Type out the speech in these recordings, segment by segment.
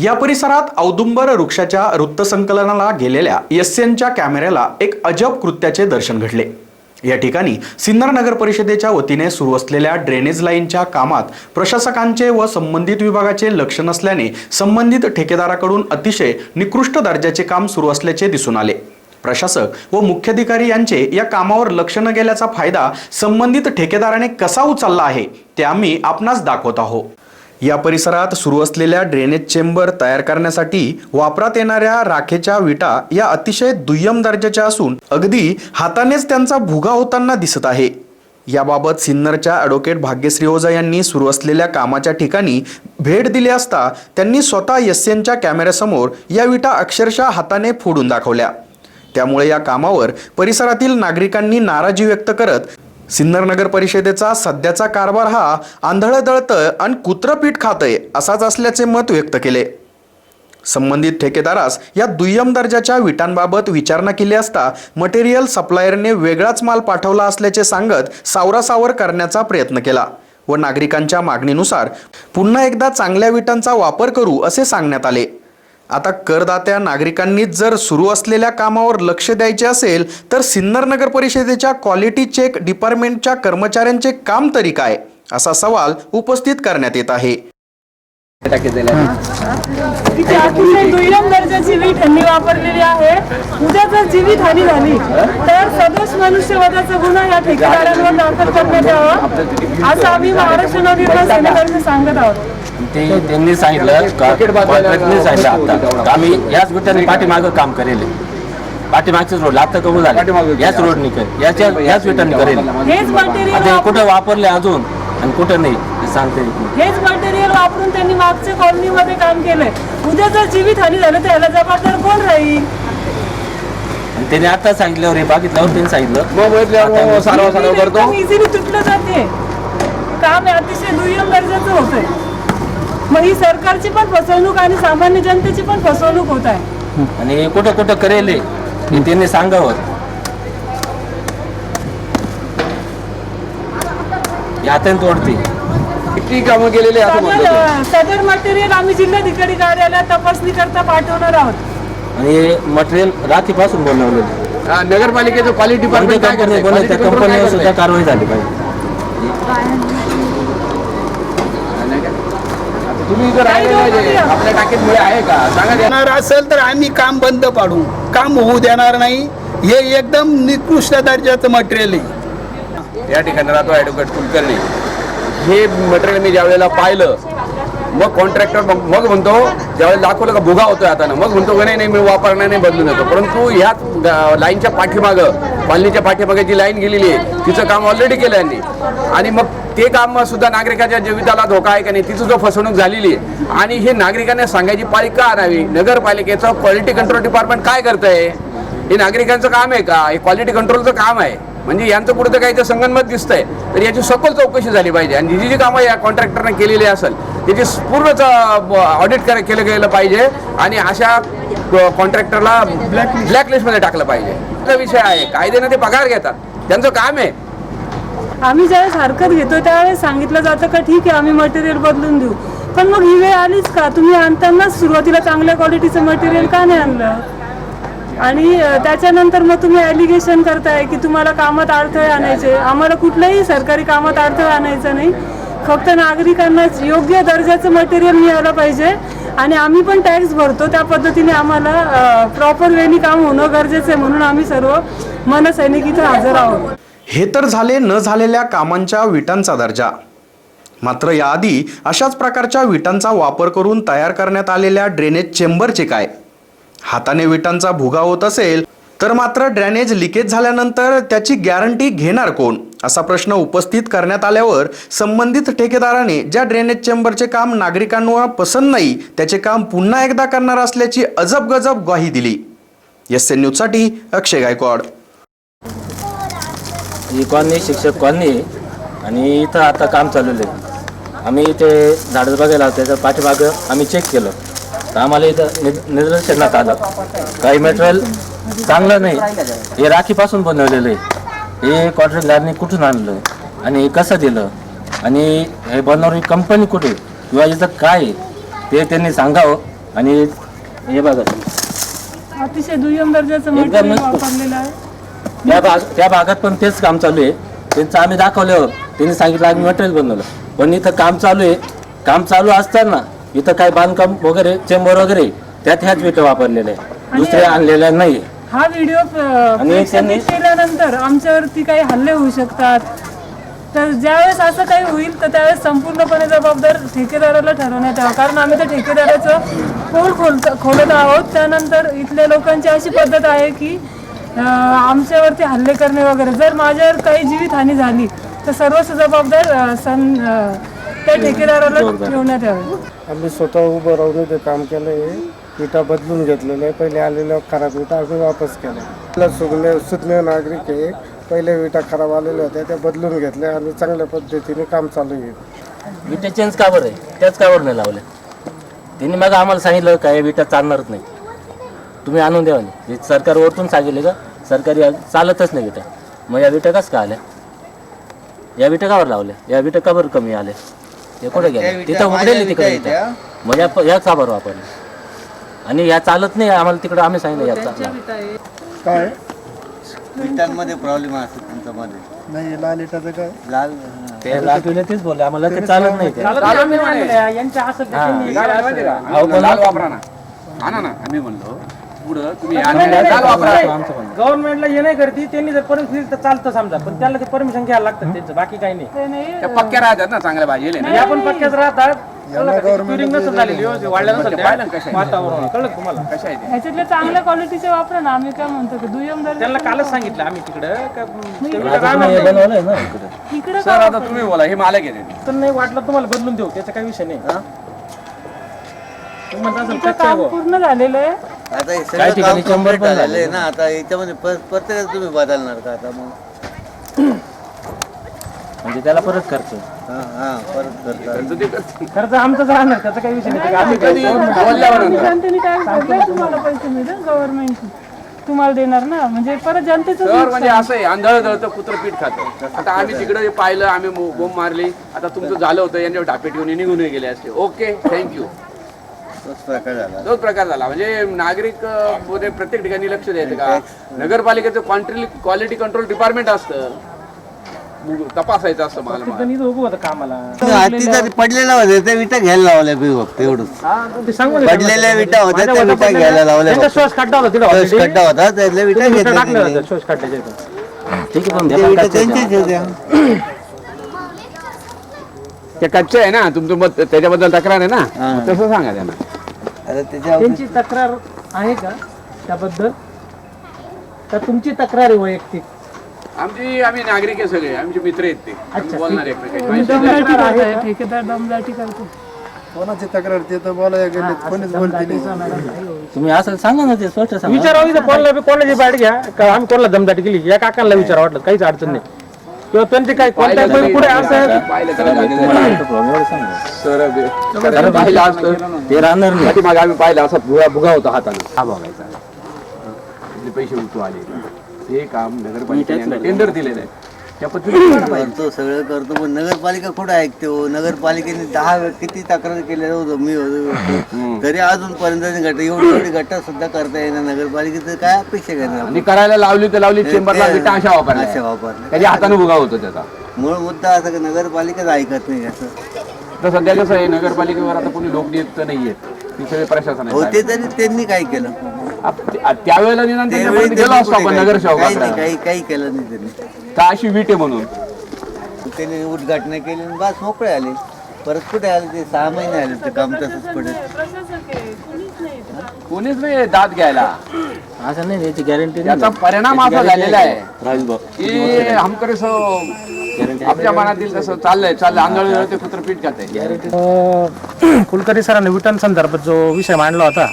या परिसरात औदुंबर वृक्षाच्या वृत्तसंकलनाला गेलेल्या एसएनच्या कॅमेऱ्याला एक अजब कृत्याचे दर्शन घडले. या ठिकाणी सिन्नर नगर परिषदेच्या वतीने सुरू असलेल्या ड्रेनेज लाईनच्या कामात प्रशासकांचे व संबंधित विभागाचे लक्ष नसल्याने संबंधित ठेकेदाराकडून अतिशय निकृष्ट दर्जाचे काम सुरू असल्याचे दिसून आले. प्रशासक व मुख्याधिकारी यांचे या कामावर लक्ष न गेल्याचा फायदा संबंधित ठेकेदाराने कसा उचलला आहे ते आम्ही आपणास दाखवत आहोत. या परिसरात सुरू असलेल्या ड्रेनेज चेंबर तयार करण्यासाठी वापरात येणाऱ्या राखेच्या विटा या अतिशय दुय्यम दर्जाच्या असून अगदी हातानेच त्यांचा भुगा होताना दिसत आहे. याबाबत सिन्नरच्या ॲडव्होकेट भाग्यश्री ओझा यांनी सुरू असलेल्या कामाच्या ठिकाणी भेट दिली असता त्यांनी स्वतः एस एनच्या कॅमेऱ्यासमोर या विटा अक्षरशः हाताने फोडून दाखवल्या. त्यामुळे या कामावर परिसरातील नागरिकांनी नाराजी व्यक्त करत सिन्नर नगर परिषदेचा सध्याचा कारभार हा आंधळं दळतं आणि कुत्रपीठ खातंय असाच असल्याचे मत व्यक्त केले. संबंधित ठेकेदारास या दुय्यम दर्जाच्या विटांबाबत विचारणा केली असता मटेरियल सप्लायरने वेगळाच माल पाठवला असल्याचे सांगत सावरासावर करण्याचा प्रयत्न केला व नागरिकांच्या मागणीनुसार पुन्हा एकदा चांगल्या विटांचा वापर करू असे सांगण्यात आले. आता करदात्या नागरिकांनी जर सुरू असलेल्या कामावर लक्ष द्यायचे असेल तर सिन्नर नगर परिषदेच्या क्वालिटी चेक डिपार्टमेंटच्या कर्मचाऱ्यांचे काम तरी काय? असा सवाल उपस्थित करण्यात येत आहे. तिची अतिशय दुय्यम दर्जाची वीट त्यांनी वापरलेली आहे. उद्या जर जीवित हानी झाली तर सदोष मनुष्यवधाचा गुन्हा या ठेकेदारांवर दाखल करण्यात यावा असं आम्ही महाराष्ट्र नवनिर्माण सेनेतर्फे सांगत आहोत. ते त्यांनी सांगितलं सांगितलं आता. आम्ही याच गुट्याने पाठीमागं काम करेल. पाठीमागच्याच रोड आता कमी झालं. याच रोडनी कर याच्या याच विटांनी करेल. आता कुठं वापरले अजून? आणि कुठं नाही? सांगते. हेच मटेरियल वापरून त्यांनी मागच्या कॉलनीमध्ये काम केलंय. उद्या जर जीवित हानी झालं तर याला जबाबदार कोण राहील? आणि त्याने आता सांगितल्यावर हे बघितल्यावर त्यांनी सांगितलं. इझिली तुटलं जाते. काम अतिशय दुय्यम दर्जाचं होतंय. मग ही सरकारची पण फसवणूक आणि सामान्य जनतेची पण फसवणूक होत आहे. आणि हे कुठं कुठं करेल हे? हे त्यांनी सांगावं. हे हाताने तोडते किती कामं केलेली आहे असं म्हणतो ते. सदर सदर मटेरियल आम्ही जिल्हाधिकारी कार्यालयात तपासणी करता पाठवणार आहोत. आणि हे मटेरियल राखीपासून बनवलेलं हा, नगरपालिकेचं क्वालिटी डिपार्टमेंट काय कंपनी करते कंपनीवर सुद्धा? कारवाई झाली पाहिजे. तुम्ही म्हणजे ते- आपल्या टाकीत मुळे आहे का? सांगा. देणार असेल तर आम्ही काम बंद पाडू. काम होऊ देणार नाही. हे एकदम निकृष्ट दर्जाचं मटेरियल आहे. या ठिकाणी राहतो ॲडव्होकेट कुलकर्णी. हे मटेरियल मी ज्यावेळेला पाहिलं मग कॉन्ट्रॅक्टर मग म्हणतो ज्यावेळेला दाखवलं का भुगा होतोय आता मग म्हणतो का नाही नाही मी वापरणार नाही बदलून येतो परंतु ह्याच गा- लाईनच्या पाठीमागं कॉलनीच्या पाठीमागे जी लाईन गेलेली आहे तिचं काम ऑलरेडी केलं यांनी. आणि मग ते काम सुद्धा नागरिकाच्या जीविताला धोका आहे का नाही तिचं जो फसवणूक झालेली आहे. आणि हे नागरिकांना सांगायची पाळी का आणावी नगरपालिकेचं क्वालिटी कंट्रोल डिपार्टमेंट काय करतंय? हे नागरिकांचं काम आहे का? हे क्वालिटी कंट्रोलचं काम आहे. म्हणजे यांचं कुठं तर काही संगनमत दिसतंय तर याची सखोल चौकशी झाली पाहिजे. आणि जी जी कामं या कॉन्ट्रॅक्टरने केलेली असेल त्याची पूर्णच ऑडिट कर केलं गेलं पाहिजे. आणि अशा कॉन्ट्रॅक्टरला ब्लॅकलिस्टमध्ये टाकलं पाहिजे. विषय आहे? कायद्याने ते पगार घेतात. त्यांचं काम आहे. आम्ही ज्यावेळेस हरकत घेतो त्यावेळेस सांगितलं जातं का ठीक आहे आम्ही मटेरियल बदलून देऊ. पण मग ही वेळ आलीच का? तुम्ही आणतानाच सुरुवातीला चांगल्या क्वालिटीचं मटेरियल का नाही आणलं? आणि त्याच्यानंतर मग तुम्ही ॲलिगेशन करताय की तुम्हाला कामात अडथळे आणायचे. आम्हाला कुठल्याही सरकारी कामात अडथळे आणायचं नाही. फक्त नागरिकांना योग्य दर्जाचं मटेरियल मिळालं पाहिजे आणि आम्ही पण टॅक्स भरतो. त्या पद्धतीने आम्हाला प्रॉपर वेनी काम होणं गरजेचं आहे म्हणून आम्ही सर्व मनसैनिक इथं हजर आहोत. हे तर झाले न झालेल्या कामांच्या विटांचा दर्जा. मात्र याआधी अशाच प्रकारच्या विटांचा वापर करून तयार करण्यात आलेल्या ड्रेनेज चेंबरचे काय? हाताने विटांचा भुगा होत असेल तर मात्र ड्रेनेज लिकेज झाल्यानंतर त्याची गॅरंटी घेणार कोण? असा प्रश्न उपस्थित करण्यात आल्यावर संबंधित ठेकेदाराने ज्या ड्रेनेज चेंबरचे काम नागरिकांना पसंत नाही त्याचे काम पुन्हा एकदा करणार असल्याची अजब गजब ग्वाही दिली. एस एन न्यूजसाठी अक्षय गायकवाड. ही कॉलनी शिक्षक कॉलनी आहे. आणि इथं आता काम चाललेलं आहे. आम्ही इथे झाडं बघायला आलो त्याच्या पाठीमागं आम्ही चेक केलं. तर आम्हाला इथं नि निदर्शनात आलं. काही मटेरियल चांगलं नाही. हे राखीपासून बनवलेलं आहे. हे कॉन्ट्रॅक्टदारने कुठून आणलं? आणि हे कसं दिलं? आणि हे बनवणारी कंपनी कुठे? किंवा इथं काय ते त्यांनी सांगावं. आणि हे बघा. अतिशय दुय्यम दर्जाचं मटेरियल. वापरलेलं आहे. त्या भाग त्या भागात पण तेच काम चालू आहे. त्यांचं आम्ही दाखवल्यावर त्यांनी सांगितलं आम्ही मटेरियल बनवलं. पण इथं काम चालू आहे. काम चालू असताना इथं काय बांधकाम वगैरे चेंबर वगैरे त्यात ह्याच विटा वापरलेल्या आहे दुसरे आणलेल्या नाही. हा व्हिडिओ केल्यानंतर आमच्यावरती काही हल्ले होऊ शकतात. तर ज्यावेळेस असं काही होईल तर त्यावेळेस संपूर्णपणे जबाबदार ठेकेदाराला ठरवण्यात यावं. कारण आम्ही त्या ठेकेदाराचं पोल खोलत खोलत आहोत. त्यानंतर इथल्या लोकांची अशी पद्धत आहे की आमच्यावरती हल्ले करणे वगैरे. जर माझ्यावर काही जीवितहानी झाली तर सर्वस्व जबाबदार अं, त्या ठेकेदाराला ठेवण्यात यावे. आम्ही स्वतः उभं राहून ते काम केलं आहे विटा बदलून घेतलेल्या आहे पहिले आलेल्या खराब विटा आम्ही वापस केल्या. सुज्ञ सुज्ञ नागरिक आहे. पहिले विटा खराब आलेल्या होत्या त्या बदलून घेतल्या. आणि चांगल्या पद्धतीने काम चालू आहे. विटा चेंज का बरं आहे? त्याच का बरं नाही लावल्या? त्यांनी मग आम्हाला सांगितलं काय विटा चालणारच नाही. तुम्ही आणून द्या. हे सरकार वरतून सांगितले का? सरकारी चालतच नाही विटा. मग या विटा कस का आल्या? या विटा कावर लावल्या? या विटा का बरं कमी आल्या? हे कुठे गेल्या? तिथं उघडेल तिकडे विटा मग या या का बरं वापरल्या. आणि या चालत नाही आम्हाला तिकडे आम्ही सांगितलं या चालत. काय? विटांमध्ये प्रॉब्लेम असतो तुमच्यामध्ये नाही लाल विटाचं काय? लाल ते लाटून तेच बोलले आम्हाला ते चालत नाही ते. अहो, पण लाल वापरा ना. आणा ना आम्ही म्हणलो पुढं तुम्ही गव्हर्नमेंटला हे नाही करते त्यांनी जर परमिशन दिली तर चालतं समजा. पण त्याला ते परमिशन घ्यायला लागतं त्यांचं बाकी काही नाही. त्या पक्क्या राहतात ना चांगल्या भाजीले या पण पक्क्याच राहतात. नसेल झालेली. व्यवस्थित वाढल्या नसेल त्या पाहिलं ना कशा आहे? वातावरण. कळलं का तुम्हाला? कशा आहे ते? ह्याच्यातल्या चांगल्या क्वालिटीचे वापरा ना. आम्ही काय म्हणतो की दुय्यम दर्जा त्यांना कालच सांगितलं आम्ही तिकडं. का ते विटा आता राहणार तुम्ही नाही. बनवलंय ना इकडे. इकडे सर आता तुम्ही बोला हे मालक आहे ते. तर नाही वाटलं तुम्हाला बदलून देऊ त्याचा काही विषय नाही. तुम्ही म्हणता असेल इथं कच्चं आहे काम बुवा. पूर्ण झालेलं आहे. आता हे काही सगळं काम ठिकाणी शंभर complete पण झालेलं आहे झाले. ना? आता याच्यामध्ये प- प्रत्येकाचं तुम्ही बदलणार का आता मग? म्हणजे त्याला परत खर्च. हा हा परत करता. खर्च आमचाच राहणार त्याचा काही विषय नाही. आम्ही. जनतेने काय तुम्हाला पैसे मिळेल गव्हर्नमेंट तुम्हाला देणार ना म्हणजे परत जनतेचं तर म्हणजे असं आहे आंधळ जळतं कुत्र पीठ खातं. आता आम्ही तिकडे जे पाहिलं आम्ही मो- बोंब मारली आता तुमचं झालं होतं यांच्यावर डापेट घेऊन निघून गेले असते. ओके थँक्यू तोच प्रकार झाला तोच प्रकार झाला म्हणजे नागरिक अं, मध्ये प्रत्येक ठिकाणी लक्ष द्यायचं का नगरपालिकेचं क्वांट्री क्वालिटी कंट्रोल डिपार्टमेंट असतं तपासायचं असतं मला होतं कामाला हाती जरी पडलेला होत्या त्या विटा घ्यायला लावल्या बी फक्त एवढंच ते सांगून पडलेल्या विटा होत्या त्या विटा घ्यायला लावल्या त्यांचा फक्त. श्वास खड्डा होता तिथं already. खड्डा होता त्यातल्या विटा तुम्ही घेतल्या त्यांनी. होतं श्वास खड्ड्याच्या इथं. विटा. त्यांच्याच होत्या ते कच्चे आहे ना तुमचं मत त्याच्याबद्दल तक्रार आहे ना? तसं सांगा त्यांना. आता त्यांची तक्रार आहे का त्याबद्दल? तर तुमची तक्रार आहे वैयक्तिक? आमची आम्ही नागरिक आहे सगळे आमचे मित्र आहेत ते. आम्ही बोलणार एकमेकांशी. दमदाटी करताय ठेकेदार दमदाटी करतो. कोणाची तक्रार ते तर बोलायला गेले कोणीच बोलते नाही. तुम्ही असं सांगा ना ते स्पष्ट सांगा. विचारावं इथं कोणाला बी कोणाची बॅट घ्या का आम्ही कोणाला दमदाटी केली? या काकांना विचारा वाटलं काहीच अडचण नाही. किंवा त्यांचे काय कोणत्या पुढे असं सर पाहिलं असतं. ते राहणार नाही. पाठीमागे आम्ही पाहिलं असा भुगा भुगा होता हाताने. हा बघायचा पैसे उचू आले. ते काम नगरपालिकेने टेंडर दिलेलं आहे. त्या पद्धतीने करायला पाहिजे. करतो सगळं करतो पण नगरपालिका कुठं ऐकते हो? नगरपालिकेने दहा वे- किती तक्रार केलेलं होतं मी होतो तरी अजूनपर्यंत गट एवढी एवढी गटा सुद्धा करता येणार नगरपालिकेचं काय अपेक्षा करणार आणि करायला लावली तर लावली चेंबरला विटा अशा अशा वापरल्या. वापरल्या. त्याच्या हाताने भुगा होतो त्याचा. मूळ मुद्दा असा की नगरपालिकाच ऐकत नाही असं. तर सध्या कसं आहे नगरपालिकेवर आता कोणी लोक देत नाही आहेत ती सगळे प्रशासन आहे होते तरी त्यांनी काय केलं? आप- त्यावेळेला निदान त्यांच्यापर्यंत गेलो असतो आपण काही- नगरसेवकाकडे. नाही काही काही केलं नाही त्यांनी. तर अशी वीट आहे म्हणून? त्यांनी उद्घाटन केली आणि बस मोकळे आले. परत कुठे आले ते? सहा महिने आले ते काम तसंच पडेल प्रशासक आहे. कुणीच नाही इथं. कोणीच नाही दाद घ्यायला. असं नाही याची गॅरंटी याचा परिणाम असा झालेला आहे. राहुल भाऊ की हमकडे आपल्या मनातील तसं चाललंय चाललंय. आंधळ ते कुत्र पीठ खात कुलकर्णी सरांनी विटां संदर्भात जो विषय मांडला होता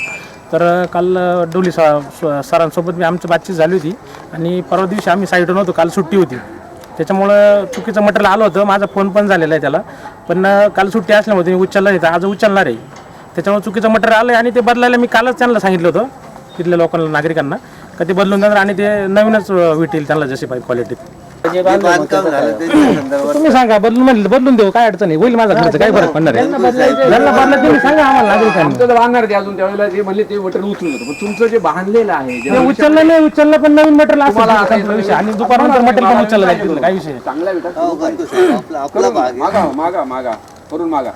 तर काल डोली सा- स- सरांसोबत मी आमची बातचीत झाली होती आणि परवा दिवशी आम्ही साईडवर नव्हतो काल सुट्टी होती. त्याच्यामुळं चुकीचं मटेरियल आलं होतं माझा फोन पण झालेला आहे त्याला. पण काल सुट्टी असल्यामुळे मी उचलला नाही तर आज उचलणार आहे. त्याच्यामुळे चुकीचं मटेरियल आलं आहे आणि ते बदलायला मी कालच त्यांना सांगितलं होतं तिथल्या लोकांना नागरिकांना. का ते बदलून जाणार आणि ते नवीनच भेटेल विटेल त्यांना जशी पाहिजे क्वालिटीत जे बांधकाम झालं? त्याच्या संदर्भात तुम्ही सांगा बदलून म्हणलं बदलून देऊ काय अडचण आहे होईल माझा खर्च काय फरक पडणार आहे. ज्यांना बदला तुम्ही सांगा आम्हाला नागरिकांना. आमचं तर बांधणार ते अजून त्यावेळेला ते म्हणले ते मटेरियल उचलून होतं पण तुमचं जे बांधलेलं आहे जे ते उचललं नाही उचललं पण नवीन मटेरियल तुम्हाला आता विषय. आणि दुपारनंतर मटेरियल पण उचललं जाईल काय विषय चांगला विटा हो, करतो साहेब. आपला आपला भाग आहे. मागा मागा मागा. करून मागा.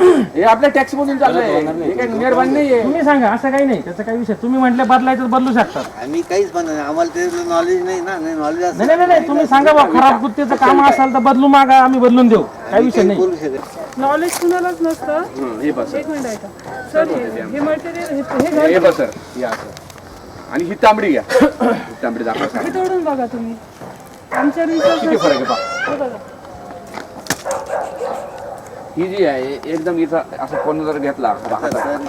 हे आपल्या टॅक्स मधून चाललंय हे काही निर्बंध नाहीये. तुम्ही सांगा असं काही नाही. त्याचा काही विषय. तुम्ही म्हटलं बदलायचं तर बदलू शकतात. आम्ही काहीच म्हणत नाही. आम्हाला ते नॉलेज नाही ना. नाही नॉलेज नाही नाही, नाही तुम्ही सांगा बा खराब गुत्तेचं काम असेल तर बदलू मागा आम्ही बदलून देऊ. काही विषय नाही. करू शकत नॉलेज कुणालाच नसतं. हं, हे बस एक मिनिट ऐका. सर हे- हे मटेरियल हे घर हे बस सर. हे असं आणि ही तांबडी घ्या. ही तांबडी दाखवा हे तोडून बघा तुम्ही. आमच्या किती फरक आहे पहा हे बघा. ही जी आहे. एकदम इथं असं कोण जर घेतला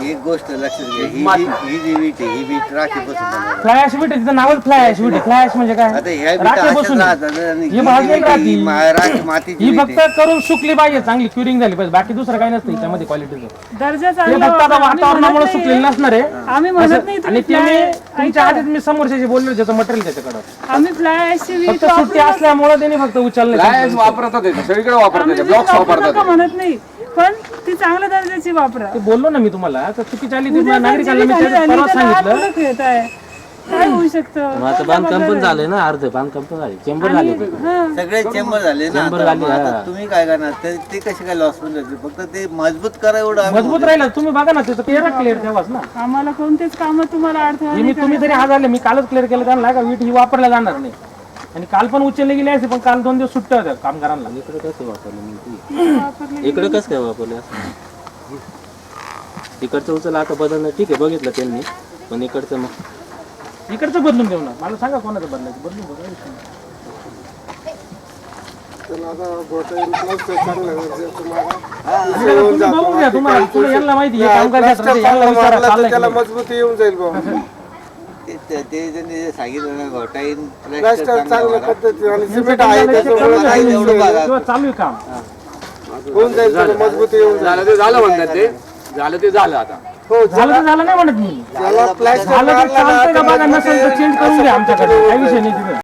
एक गोष्ट लक्षात घ्या. ही माती. जी- ही जी वीट आहे ही वीट राखीपासून बनवली. फ्लाय ऍश विट तिचं नावच फ्लाय ऍश विट फ्लाय ऍश म्हणजे आता काय ह्या विटा राखे अशाच बसून राहतात आणि ही ही भाजलेली वीट आहे, ही राहती. मा- राख- मातीची ही वीट फक्त आहे. करून सुकली पाहिजे चांगली क्युरिंग झाली पाहिजे. बाकी दुसरं काही नसतं त्यामध्ये क्वालिटीचं दर्जा चांगला फक्त आता वापरा. आम्ही वातावरणामुळे म्हणत सुकलेलं. नसणार आहे. आम्ही म्हणत असं- नाही आणि तुम्ही ते मी fly- तुमच्या. आधीच मी समोरच्याशी बोललो ज्याचं मटेरियल त्याच्याकडं. आम्ही फ्लाय ऍशची वीट फक्त सुट्टी वापरू असल्यामुळे त्यांनी फक्त उचलले वापरतात सगळीकडे वापरतात आम्ही ते, वीट ब्लॉक्स वापरू वापरतात म्हणत नाही. पण ती चांगल्या दर्जाची वापरा. ते बोललो ना मी तुम्हाला तर चुकीची आली ती उद्या नागरिकांना मी परवा झाली तर सांगितलं. काय होऊ शकतं? मग आता बांधकाम पण झालंय ना अर्ध बांधकाम पण झाले चेंबर झाले. हां. सगळे चेंबर झाले ना चेंबर आता. झाले, मग आता हा. तुम्ही काय करणार? ते ते कसे काय लॉसमध्ये जातील? फक्त ते मजबूत करा एवढं आम्ही मजबूत राहिलं तुम्ही बघा ना त्याचं क्लिअर क्लिअर तेव्हाच ना. आम्हाला कोणतेच काम तुम्हाला अडथळा हे मी तुम्ही जरी आज आले मी कालच क्लिअर केलं त्यांना का वीट ही वापरल्या जाणार नाही. आणि काल पण उचलले गेले असते पण काल दोन दिवस सुट्ट्या होत्या कामगारांना. इकडे कसं वापरलं इकडे कसं काय वापरलं असं? तिकडचं उचल आता बदलणं ठीक आहे बघितलं त्यांनी. पण इकडचं मग? इकडचं बदलून देऊ ना. मला सांगा कोणाचं बदलायचं? बदलून बघा. तुम्हाला यांना माहिती आहे. कामगार त्याला. मजबूती येऊन जाईल भाऊ. ते- ते- ते त्यांनी जे सांगितलं ना घोटाईन प्लॅस्टर चांगल्या पद्धतीने आणि सिमेंट आहे त्यांना त्याच्यामुळे विचारा काही काही एवढं बघा. किंवा चालू आहे काम. होऊन जाईल त्याला मजबूती येऊन जाईल. झालं ते झालं म्हणतात ते. झालं. ते झालं आता. हो झालं तर झालं नाही म्हणत मी. झालं तर मारला ना चालतंय का आता बघा नसेल तर चेंज करून घ्या आमच्याकडे. काही विषय नाही तिथे